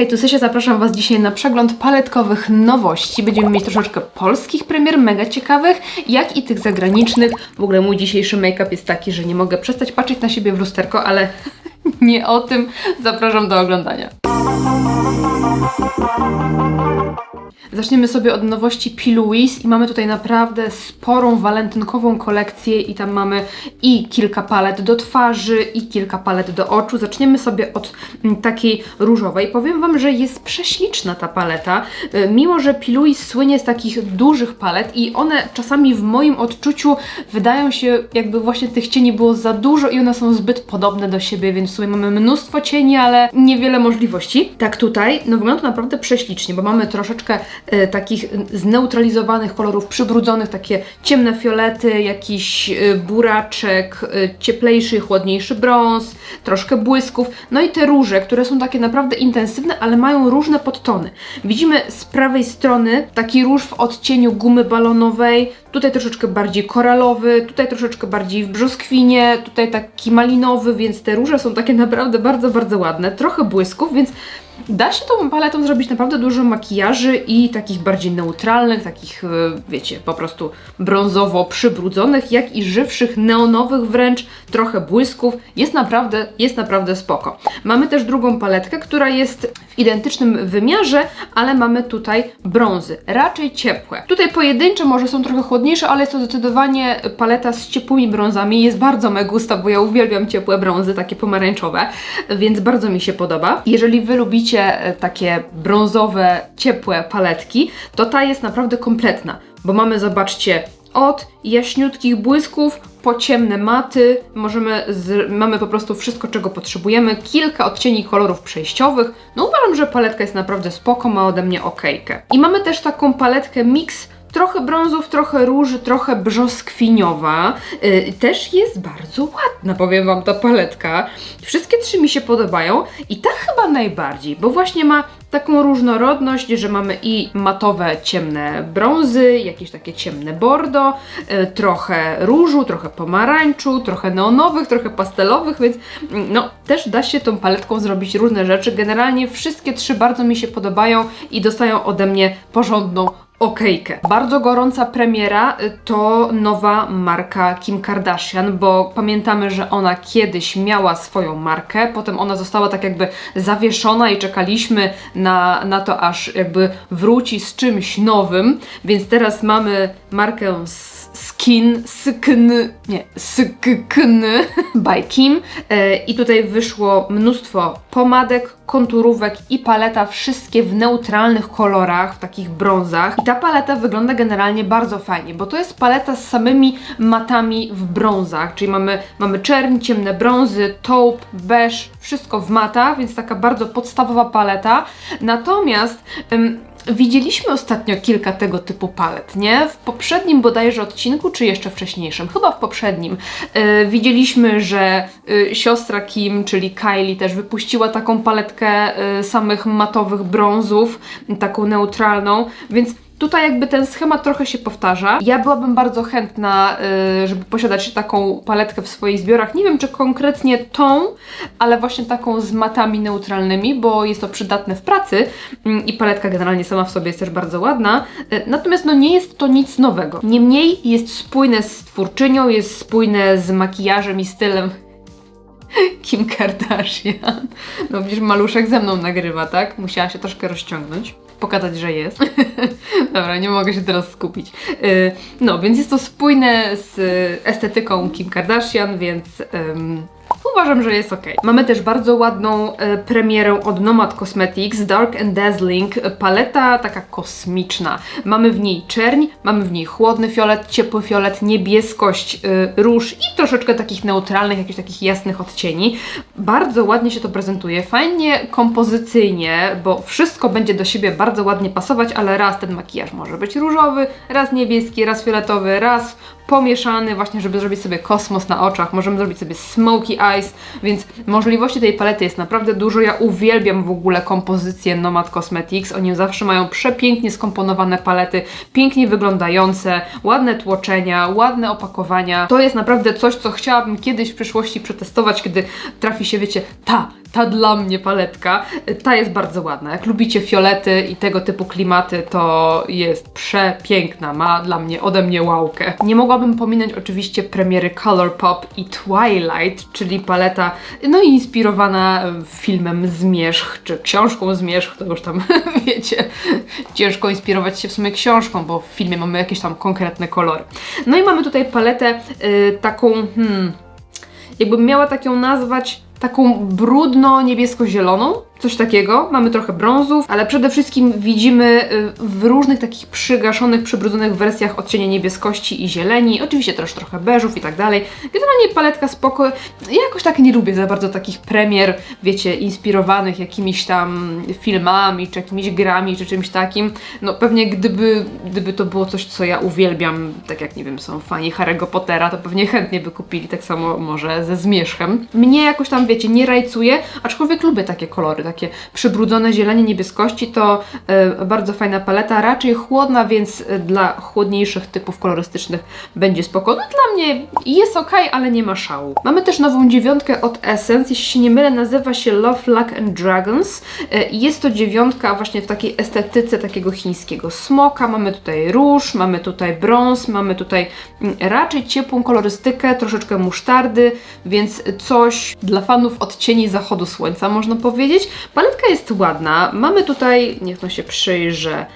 Hej, tu Sysia, zapraszam Was dzisiaj na przegląd paletkowych nowości. Będziemy mieć troszeczkę polskich premier, mega ciekawych, jak i tych zagranicznych. W ogóle mój dzisiejszy make-up jest taki, że nie mogę przestać patrzeć na siebie w lusterko, ale nie o tym. Zapraszam do oglądania. Zaczniemy sobie od nowości P. Louise i mamy tutaj naprawdę sporą walentynkową kolekcję i tam mamy i kilka palet do twarzy i kilka palet do oczu. Zaczniemy sobie od mm, takiej różowej. Powiem Wam, że jest prześliczna ta paleta, y, mimo że P. Louise słynie z takich dużych palet i one czasami w moim odczuciu wydają się jakby właśnie tych cieni było za dużo i one są zbyt podobne do siebie, więc w sumie mamy mnóstwo cieni, ale niewiele możliwości. Tak tutaj, no wygląda to naprawdę prześlicznie, bo mamy troszeczkę e, takich zneutralizowanych kolorów, przybrudzonych, takie ciemne fiolety, jakiś e, buraczek, e, cieplejszy, chłodniejszy brąz, troszkę błysków, no i te róże, które są takie naprawdę intensywne, ale mają różne podtony. Widzimy z prawej strony taki róż w odcieniu gumy balonowej, tutaj troszeczkę bardziej koralowy, tutaj troszeczkę bardziej w brzoskwinie, tutaj taki malinowy, więc te róże są takie naprawdę bardzo, bardzo ładne, trochę błysków, więc Da się tą paletą zrobić naprawdę dużo makijaży i takich bardziej neutralnych, takich, e, wiecie, po prostu brązowo przybrudzonych, jak i żywszych, neonowych wręcz, trochę błysków. Jest naprawdę, jest naprawdę spoko. Mamy też drugą paletkę, która jest w identycznym wymiarze, ale mamy tutaj brązy, raczej ciepłe. Tutaj pojedyncze może są trochę chłodniejsze, ale jest to zdecydowanie paleta z ciepłymi brązami. Jest bardzo megusta, bo ja uwielbiam ciepłe brązy, takie pomarańczowe, więc bardzo mi się podoba. Jeżeli Wy lubicie lubicie e, takie brązowe, ciepłe paletki, to ta jest naprawdę kompletna, bo mamy, zobaczcie, od jaśniutkich błysków po ciemne maty, możemy z, mamy po prostu wszystko, czego potrzebujemy, kilka odcieni kolorów przejściowych. No uważam, że paletka jest naprawdę spoko, ma ode mnie okejkę. I mamy też taką paletkę mix trochę brązów, trochę róży, trochę brzoskwiniowa. Yy, też jest bardzo ładna, powiem Wam, ta paletka. Wszystkie trzy mi się podobają i ta chyba najbardziej, bo właśnie ma taką różnorodność, że mamy i matowe, ciemne brązy, jakieś takie ciemne bordo, yy, trochę różu, trochę pomarańczu, trochę neonowych, trochę pastelowych, więc mm, no też da się tą paletką zrobić różne rzeczy. Generalnie wszystkie trzy bardzo mi się podobają i dostają ode mnie porządną okejkę. Bardzo gorąca premiera y, to nowa marka Kim Kardashian, bo pamiętamy, że ona kiedyś miała swoją markę, potem ona została tak jakby zawieszona i czekaliśmy na, na to, aż jakby wróci z czymś nowym, więc teraz mamy markę Skin, Skn, nie, Skn by Kim e, i tutaj wyszło mnóstwo pomadek, konturówek i paleta, wszystkie w neutralnych kolorach, w takich brązach. I ta paleta wygląda generalnie bardzo fajnie, bo to jest paleta z samymi matami w brązach, czyli mamy, mamy czerń, ciemne brązy, taupe, beż, wszystko w matach, więc taka bardzo podstawowa paleta. Natomiast ym, Widzieliśmy ostatnio kilka tego typu palet, nie? W poprzednim bodajże odcinku, czy jeszcze wcześniejszym? Chyba w poprzednim. Yy, widzieliśmy, że yy, siostra Kim, czyli Kylie, też wypuściła taką paletkę yy, samych matowych brązów, taką neutralną, więc Tutaj jakby ten schemat trochę się powtarza. Ja byłabym bardzo chętna, y, żeby posiadać taką paletkę w swoich zbiorach. Nie wiem, czy konkretnie tą, ale właśnie taką z matami neutralnymi, bo jest to przydatne w pracy mm, i paletka generalnie sama w sobie jest też bardzo ładna. Y, natomiast no nie jest to nic nowego. Niemniej jest spójne z twórczynią, jest spójne z makijażem i stylem Kim Kardashian. No przecież maluszek ze mną nagrywa, tak? Musiała się troszkę rozciągnąć pokazać, że jest. Dobra, nie mogę się teraz skupić. Y, no, więc jest to spójne z estetyką Kim Kardashian, więc uważam, że jest ok. Mamy też bardzo ładną e, premierę od Nomad Cosmetics, Dark and Dazzling, paleta taka kosmiczna. Mamy w niej czerń, mamy w niej chłodny fiolet, ciepły fiolet, niebieskość, e, róż i troszeczkę takich neutralnych, jakichś takich jasnych odcieni. Bardzo ładnie się to prezentuje, fajnie kompozycyjnie, bo wszystko będzie do siebie bardzo ładnie pasować, ale raz ten makijaż może być różowy, raz niebieski, raz fioletowy, raz pomieszany właśnie, żeby zrobić sobie kosmos na oczach. Możemy zrobić sobie smoky eyes, więc możliwości tej palety jest naprawdę dużo. Ja uwielbiam w ogóle kompozycję Nomad Cosmetics. Oni zawsze mają przepięknie skomponowane palety, pięknie wyglądające, ładne tłoczenia, ładne opakowania. To jest naprawdę coś, co chciałabym kiedyś w przyszłości przetestować, kiedy trafi się, wiecie, ta ta dla mnie paletka, ta jest bardzo ładna. Jak lubicie fiolety i tego typu klimaty, to jest przepiękna. Ma dla mnie ode mnie łałkę. Nie mogłabym pominąć oczywiście premiery Colourpop i Twilight, czyli paleta no inspirowana filmem Zmierzch, czy książką Zmierzch, to już tam wiecie, ciężko inspirować się w sumie książką, bo w filmie mamy jakieś tam konkretne kolory. No i mamy tutaj paletę y, taką, hmm, jakbym miała tak ją nazwać, taką brudno-niebiesko-zieloną, coś takiego. Mamy trochę brązów, ale przede wszystkim widzimy y, w różnych takich przygaszonych, przybrudzonych wersjach odcienie niebieskości i zieleni, oczywiście też trochę beżów i tak dalej. Generalnie paletka spoko. Ja jakoś tak nie lubię za bardzo takich premier, wiecie, inspirowanych jakimiś tam filmami, czy jakimiś grami, czy czymś takim. No pewnie gdyby, gdyby to było coś, co ja uwielbiam, tak jak nie wiem, są fani Harry'ego Pottera, to pewnie chętnie by kupili, tak samo może ze zmierzchem. Mnie jakoś tam, wiecie, nie rajcuje, aczkolwiek lubię takie kolory, takie przybrudzone zielenie niebieskości, to e, bardzo fajna paleta, raczej chłodna, więc e, dla chłodniejszych typów kolorystycznych będzie spoko. No dla mnie jest ok, ale nie ma szału. Mamy też nową dziewiątkę od Essence, jeśli się nie mylę, nazywa się Love, Luck and Dragons. E, Jest to dziewiątka właśnie w takiej estetyce takiego chińskiego smoka. Mamy tutaj róż, mamy tutaj brąz, mamy tutaj mm, raczej ciepłą kolorystykę, troszeczkę musztardy, więc coś dla fanów odcieni zachodu słońca, można powiedzieć. Paletka jest ładna. Mamy tutaj, niech no się przyjrzę,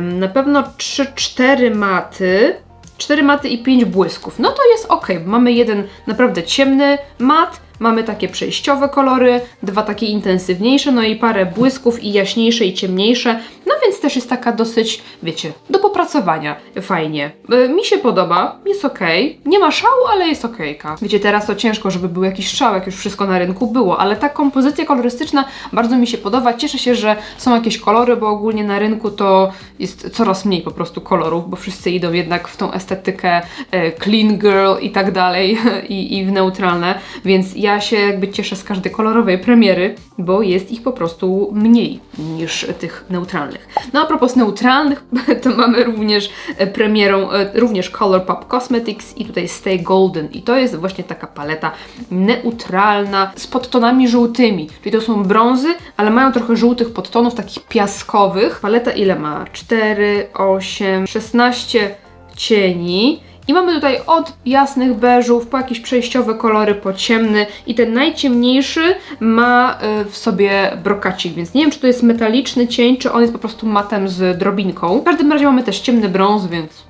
na pewno 3-4 maty. 4 maty i 5 błysków. No to jest ok. Mamy jeden naprawdę ciemny mat, mamy takie przejściowe kolory, dwa takie intensywniejsze, no i parę błysków i jaśniejsze i ciemniejsze. No więc też jest taka dosyć, wiecie, do popracowania. Fajnie. Y, Mi się podoba, jest ok. Nie ma szału, ale jest okejka. Wiecie, teraz to ciężko, żeby był jakiś szał, jak już wszystko na rynku było, ale ta kompozycja kolorystyczna bardzo mi się podoba. Cieszę się, że są jakieś kolory, bo ogólnie na rynku to jest coraz mniej po prostu kolorów, bo wszyscy idą jednak w tą estetykę e, clean girl i tak dalej i, i w neutralne, więc ja się jakby cieszę z każdej kolorowej premiery, bo jest ich po prostu mniej niż tych neutralnych. No a propos neutralnych, to mamy również e, premierą, e, również Colourpop Cosmetics i tutaj Stay Golden i to jest właśnie taka paleta neutralna z podtonami żółtymi, czyli to są brązy, ale mają trochę żółtych podtonów, takich piaskowych. Paleta ile ma? 4, 8, 16 cieni. I mamy tutaj od jasnych beżów po jakieś przejściowe kolory, po ciemny i ten najciemniejszy ma y, w sobie brokacik, więc nie wiem czy to jest metaliczny cień, czy on jest po prostu matem z drobinką. W każdym razie mamy też ciemny brąz, więc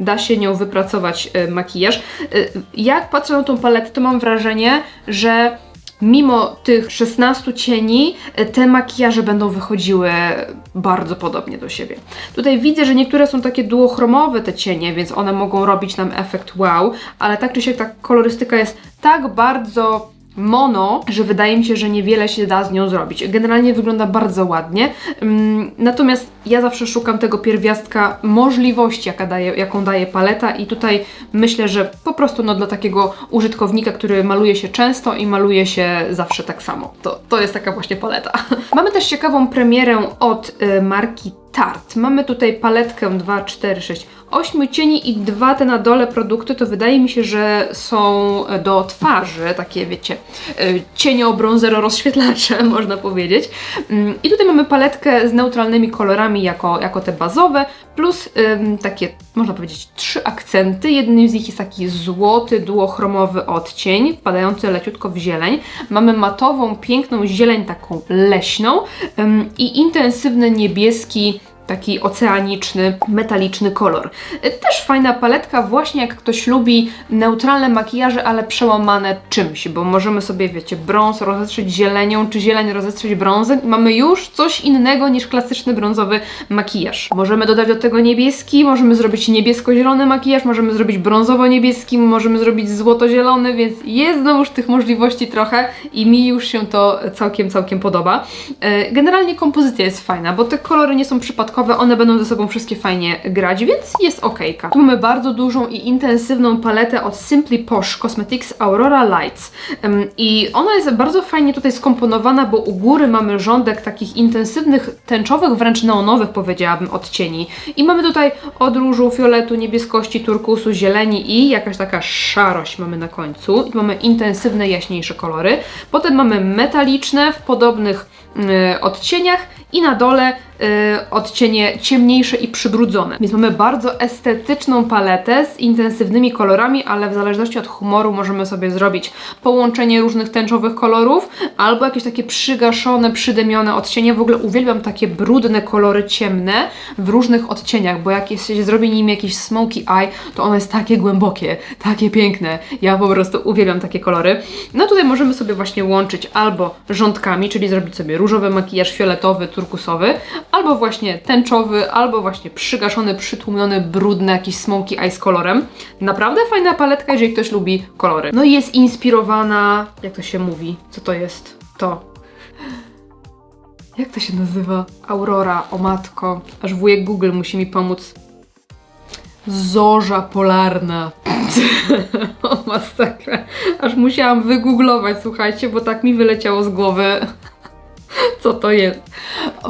da się nią wypracować y, makijaż. Y, jak patrzę na tą paletę, to mam wrażenie, że mimo tych 16 cieni, y, te makijaże będą wychodziły bardzo podobnie do siebie. Tutaj widzę, że niektóre są takie duochromowe te cienie, więc one mogą robić nam efekt wow, ale tak czy siak ta kolorystyka jest tak bardzo mono, że wydaje mi się, że niewiele się da z nią zrobić. Generalnie wygląda bardzo ładnie, Ym, natomiast ja zawsze szukam tego pierwiastka możliwości, jaka daje, jaką daje paleta i tutaj myślę, że po prostu no, dla takiego użytkownika, który maluje się często i maluje się zawsze tak samo. To, to jest taka właśnie paleta. Mamy też ciekawą premierę od y, marki Tarte. Mamy tutaj paletkę 2, 4, 6, 8 cieni i dwa te na dole produkty, to wydaje mi się, że są do twarzy, takie wiecie, y, cienio-bronzero rozświetlacze, można powiedzieć. Ym, I tutaj mamy paletkę z neutralnymi kolorami jako, jako te bazowe, plus ym, takie, można powiedzieć, trzy akcenty. Jednym z nich jest taki złoty, duochromowy odcień, wpadający leciutko w zieleń. Mamy matową, piękną zieleń, taką leśną ym, i intensywny niebieski, taki oceaniczny, metaliczny kolor. Y, Też fajna paletka, właśnie jak ktoś lubi neutralne makijaże, ale przełamane czymś, bo możemy sobie, wiecie, brąz rozetrzeć zielenią, czy zieleń rozetrzeć brązem i mamy już coś innego niż klasyczny brązowy makijaż. Możemy dodać do tego niebieski, możemy zrobić niebiesko-zielony makijaż, możemy zrobić brązowo-niebieski, możemy zrobić złoto-zielony, więc jest znowuż tych możliwości trochę i mi już się to całkiem, całkiem podoba. E, Generalnie kompozycja jest fajna, bo te kolory nie są przypadkowe, dodatkowe, one będą ze sobą wszystkie fajnie grać, więc jest okejka. Tu mamy bardzo dużą i intensywną paletę od Simply Posh Cosmetics Aurora Lights. I ona jest bardzo fajnie tutaj skomponowana, bo u góry mamy rządek takich intensywnych, tęczowych, wręcz neonowych powiedziałabym odcieni. I mamy tutaj od różu, fioletu, niebieskości, turkusu, zieleni i jakaś taka szarość mamy na końcu. I mamy intensywne, jaśniejsze kolory. Potem mamy metaliczne w podobnych y, odcieniach i na dole odcienie ciemniejsze i przybrudzone. Więc mamy bardzo estetyczną paletę z intensywnymi kolorami, ale w zależności od humoru możemy sobie zrobić połączenie różnych tęczowych kolorów albo jakieś takie przygaszone, przydymione odcienie. W ogóle uwielbiam takie brudne kolory ciemne w różnych odcieniach, bo jak się zrobi nim jakiś smoky eye, to ono jest takie głębokie, takie piękne. Ja po prostu uwielbiam takie kolory. No tutaj możemy sobie właśnie łączyć albo rządkami, czyli zrobić sobie różowy makijaż fioletowy, turkusowy, albo właśnie tęczowy, albo właśnie przygaszony, przytłumiony, brudny, jakiś smoky eye z kolorem. Naprawdę fajna paletka, jeżeli ktoś lubi kolory. No i jest inspirowana, jak to się mówi? Co to jest? To. Jak to się nazywa? Aurora, o matko. Aż wujek Google musi mi pomóc. Zorza polarna. o masakra. Aż musiałam wygooglować, słuchajcie, bo tak mi wyleciało z głowy. Co to jest?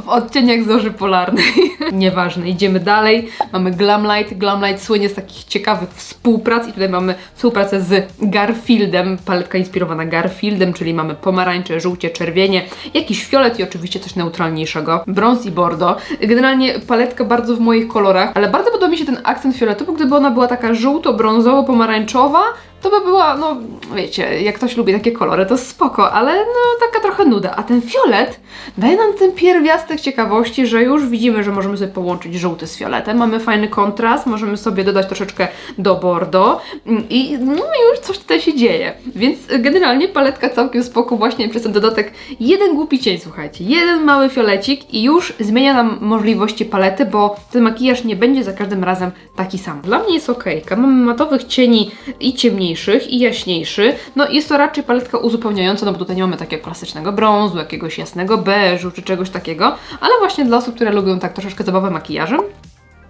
W odcieniach zorzy polarnej. Nieważne, idziemy dalej. Mamy Glamlight. Glamlight słynie z takich ciekawych współprac i tutaj mamy współpracę z Garfieldem. Paletka inspirowana Garfieldem, czyli mamy pomarańcze, żółcie, czerwienie, jakiś fiolet i oczywiście coś neutralniejszego. Brąz i bordo. Generalnie paletka bardzo w moich kolorach, ale bardzo podoba mi się ten akcent fioletowy, gdyby ona była taka żółto-brązowo-pomarańczowa, to by była, no wiecie, jak ktoś lubi takie kolory, to spoko, ale no taka trochę nuda. A ten fiolet daje nam ten pierwiastek ciekawości, że już widzimy, że możemy sobie połączyć żółty z fioletem. Mamy fajny kontrast, możemy sobie dodać troszeczkę do bordo mm, i no już coś tutaj się dzieje. Więc generalnie paletka całkiem spoko właśnie przez ten dodatek. Jeden głupi cień, słuchajcie, jeden mały fiolecik i już zmienia nam możliwości palety, bo ten makijaż nie będzie za każdym razem taki sam. Dla mnie jest ok. Mamy matowych cieni i ciemniejszych i jaśniejszy. No jest to raczej paletka uzupełniająca, no bo tutaj nie mamy takiego klasycznego brązu, jakiegoś jasnego beżu czy czegoś takiego, ale właśnie dla osób, które lubią tak troszeczkę zabawę makijażem,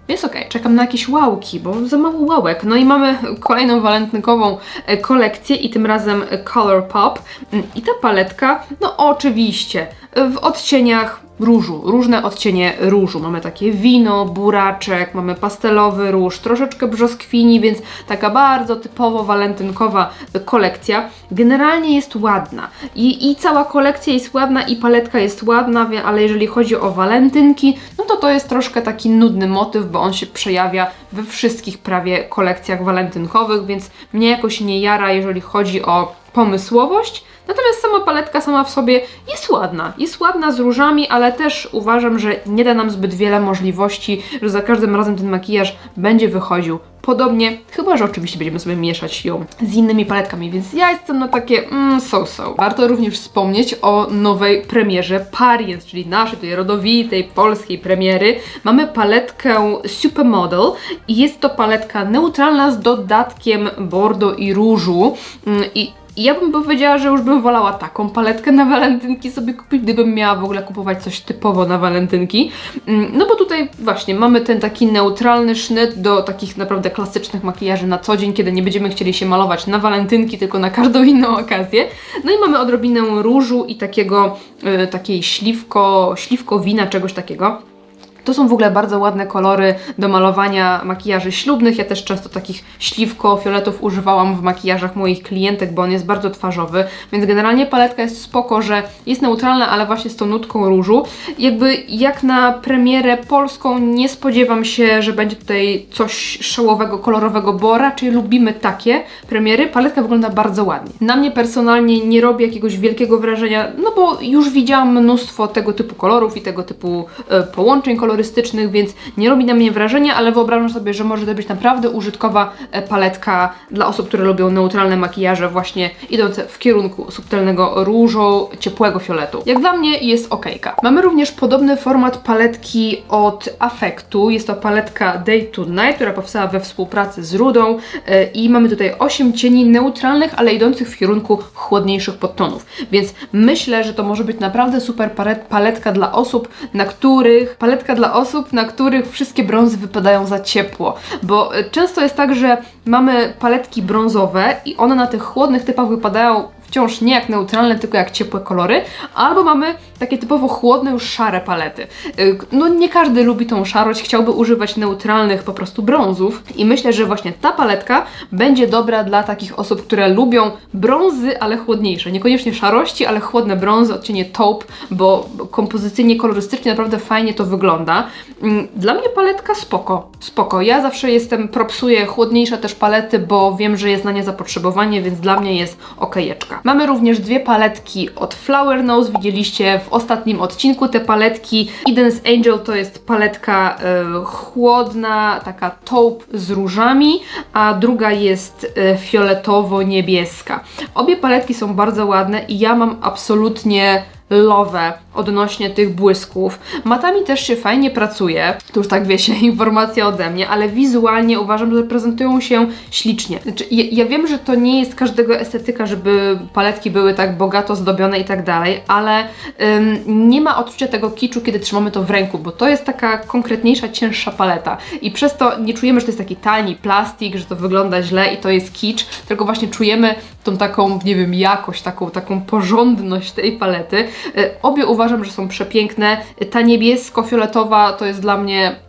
jest ok, czekam na jakieś łałki, bo za mało łałek. No i mamy kolejną walentynkową e, kolekcję i tym razem Color Pop. Mm, I ta paletka, no oczywiście, w odcieniach różu, różne odcienie różu. Mamy takie wino, buraczek, mamy pastelowy róż, troszeczkę brzoskwini, więc taka bardzo typowo walentynkowa kolekcja. Generalnie jest ładna I, i cała kolekcja jest ładna i paletka jest ładna, ale jeżeli chodzi o walentynki, no to to jest troszkę taki nudny motyw, bo on się przejawia we wszystkich prawie kolekcjach walentynkowych, więc mnie jakoś nie jara, jeżeli chodzi o pomysłowość. Natomiast sama paletka sama w sobie jest ładna. Jest ładna z różami, ale też uważam, że nie da nam zbyt wiele możliwości, że za każdym razem ten makijaż będzie wychodził podobnie, chyba że oczywiście będziemy sobie mieszać ją z innymi paletkami, więc ja jestem na takie mm, so-so. Warto również wspomnieć o nowej premierze Pariens, czyli naszej tej rodowitej polskiej premiery. Mamy paletkę Supermodel i jest to paletka neutralna z dodatkiem bordo i różu Mm, i i ja bym powiedziała, że już bym wolała taką paletkę na walentynki sobie kupić, gdybym miała w ogóle kupować coś typowo na walentynki. Mm, No bo tutaj właśnie mamy ten taki neutralny sznyt do takich naprawdę klasycznych makijaży na co dzień, kiedy nie będziemy chcieli się malować na walentynki, tylko na każdą inną okazję. No i mamy odrobinę różu i takiego, y, takiej śliwko, śliwko wina, czegoś takiego. To są w ogóle bardzo ładne kolory do malowania makijaży ślubnych. Ja też często takich śliwko-fioletów używałam w makijażach moich klientek, bo on jest bardzo twarzowy, więc generalnie paletka jest spoko, że jest neutralna, ale właśnie z tą nutką różu. Jakby jak na premierę polską nie spodziewam się, że będzie tutaj coś szałowego, kolorowego, bo raczej lubimy takie premiery. Paletka wygląda bardzo ładnie. Na mnie personalnie nie robi jakiegoś wielkiego wrażenia, no bo już widziałam mnóstwo tego typu kolorów i tego typu e, połączeń kolorystycznych, więc nie robi na mnie wrażenia, ale wyobrażam sobie, że może to być naprawdę użytkowa e, paletka dla osób, które lubią neutralne makijaże, właśnie idące w kierunku subtelnego różu, ciepłego fioletu. Jak dla mnie jest okejka. Mamy również podobny format paletki od Affectu. Jest to paletka Day to Night, która powstała we współpracy z Rudą e, i mamy tutaj 8 cieni neutralnych, ale idących w kierunku chłodniejszych podtonów. Więc myślę, że to może być naprawdę super palet- paletka dla osób, na których paletka dla dla osób, na których wszystkie brązy wypadają za ciepło, bo e, często jest tak, że mamy paletki brązowe i one na tych chłodnych typach wypadają wciąż nie jak neutralne, tylko jak ciepłe kolory, albo mamy takie typowo chłodne, już szare palety. Y, No nie każdy lubi tą szarość, chciałby używać neutralnych po prostu brązów i myślę, że właśnie ta paletka będzie dobra dla takich osób, które lubią brązy, ale chłodniejsze. Niekoniecznie szarości, ale chłodne brązy, odcienie taupe, bo kompozycyjnie, kolorystycznie naprawdę fajnie to wygląda. Mm, Dla mnie paletka spoko, spoko. Ja zawsze jestem, propsuję chłodniejsze też palety, bo wiem, że jest na nie zapotrzebowanie, więc dla mnie jest okejeczka. Mamy również dwie paletki od Flower Nose, widzieliście w ostatnim odcinku te paletki. Eden's Angel to jest paletka e, chłodna, taka taupe z różami, a druga jest e, fioletowo-niebieska. Obie paletki są bardzo ładne i ja mam absolutnie love odnośnie tych błysków. Matami też się fajnie pracuje, to już tak wiecie, informacja ode mnie, ale wizualnie uważam, że prezentują się ślicznie. Znaczy, ja, ja wiem, że to nie jest każdego estetyka, żeby paletki były tak bogato zdobione i tak dalej, ale ym, nie ma odczucia tego kiczu, kiedy trzymamy to w ręku, bo to jest taka konkretniejsza, cięższa paleta i przez to nie czujemy, że to jest taki tani plastik, że to wygląda źle i to jest kicz, tylko właśnie czujemy tą taką, nie wiem, jakość, taką, taką porządność tej palety. Y, Obie uważam, że są przepiękne. Ta niebiesko-fioletowa to jest dla mnie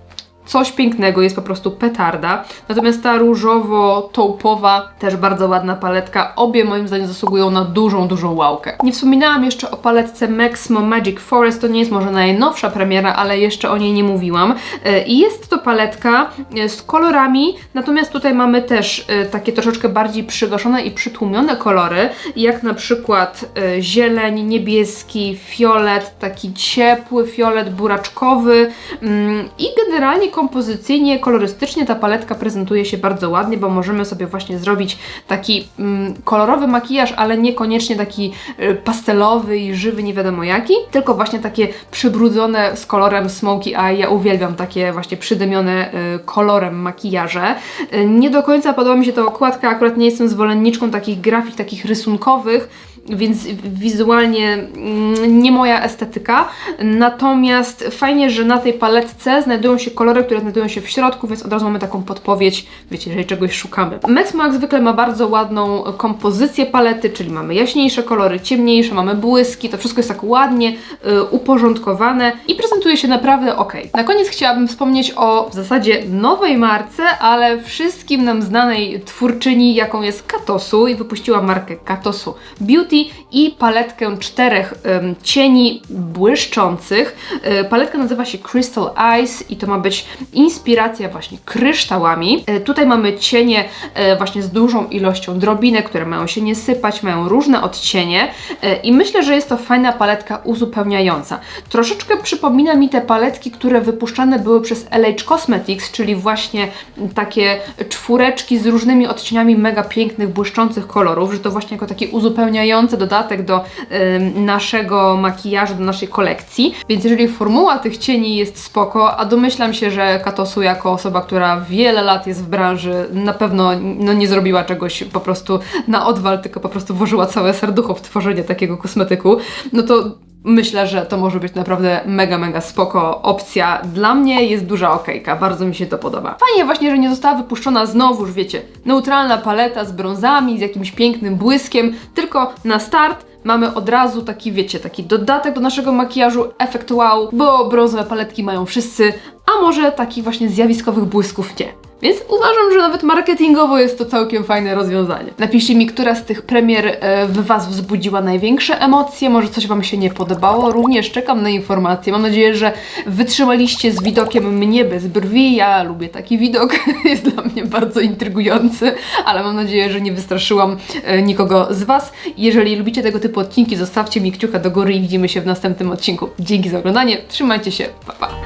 coś pięknego, jest po prostu petarda. Natomiast ta różowo-taupowa, też bardzo ładna paletka. Obie moim zdaniem zasługują na dużą, dużą łałkę. Nie wspominałam jeszcze o paletce Maximo Magic Forest, to nie jest może najnowsza premiera, ale jeszcze o niej nie mówiłam. E, I jest to paletka e, z kolorami, natomiast tutaj mamy też e, takie troszeczkę bardziej przygaszone i przytłumione kolory, jak na przykład zieleń, niebieski, fiolet, taki ciepły fiolet buraczkowy mm, i generalnie kompozycyjnie, kolorystycznie ta paletka prezentuje się bardzo ładnie, bo możemy sobie właśnie zrobić taki mm, kolorowy makijaż, ale niekoniecznie taki y, pastelowy i żywy, nie wiadomo jaki, tylko właśnie takie przybrudzone z kolorem smoky eye. Ja uwielbiam takie właśnie przydymione y, kolorem makijaże. Y, nie do końca podoba mi się ta okładka, akurat nie jestem zwolenniczką takich grafik, takich rysunkowych, więc wizualnie mm, nie moja estetyka. Natomiast fajnie, że na tej paletce znajdują się kolory, które znajdują się w środku, więc od razu mamy taką podpowiedź, wiecie, jeżeli czegoś szukamy. Maxmo jak zwykle ma bardzo ładną kompozycję palety, czyli mamy jaśniejsze kolory, ciemniejsze, mamy błyski, to wszystko jest tak ładnie y, uporządkowane i prezentuje się naprawdę ok. Na koniec chciałabym wspomnieć o w zasadzie nowej marce, ale wszystkim nam znanej twórczyni, jaką jest Katosu i wypuściła markę Katosu Beauty i paletkę czterech cieni błyszczących. E, paletka nazywa się Crystal Eyes i to ma być inspiracja właśnie kryształami. E, tutaj mamy cienie e, właśnie z dużą ilością drobinek, które mają się nie sypać, mają różne odcienie i myślę, że jest to fajna paletka uzupełniająca. Troszeczkę przypomina mi te paletki, które wypuszczane były przez LH Cosmetics, czyli właśnie takie czwóreczki z różnymi odcieniami mega pięknych, błyszczących kolorów, że to właśnie jako taki uzupełniający dodatek do naszego makijażu, do naszej kolekcji. Więc jeżeli formuła tych cieni jest spoko, a domyślam się, że Katosu jako osoba, która wiele lat jest w branży, na pewno no, nie zrobiła czegoś po prostu na odwal, tylko po prostu włożyła całe serducho w tworzenie takiego kosmetyku, no to Myślę, że to może być naprawdę mega, mega spoko opcja. Dla mnie jest duża okejka, bardzo mi się to podoba. Fajnie właśnie, że nie została wypuszczona znowuż, wiecie, neutralna paleta z brązami, z jakimś pięknym błyskiem, tylko na start mamy od razu taki, wiecie, taki dodatek do naszego makijażu, efekt wow, bo brązowe paletki mają wszyscy, a może takich właśnie zjawiskowych błysków nie. Więc uważam, że nawet marketingowo jest to całkiem fajne rozwiązanie. Napiszcie mi, która z tych premier e, w Was wzbudziła największe emocje, może coś Wam się nie podobało. Również czekam na informacje. Mam nadzieję, że wytrzymaliście z widokiem mnie bez brwi. Ja lubię taki widok, jest dla mnie bardzo intrygujący, ale mam nadzieję, że nie wystraszyłam e, nikogo z Was. Jeżeli lubicie tego typu odcinki, zostawcie mi kciuka do góry i widzimy się w następnym odcinku. Dzięki za oglądanie, trzymajcie się, pa!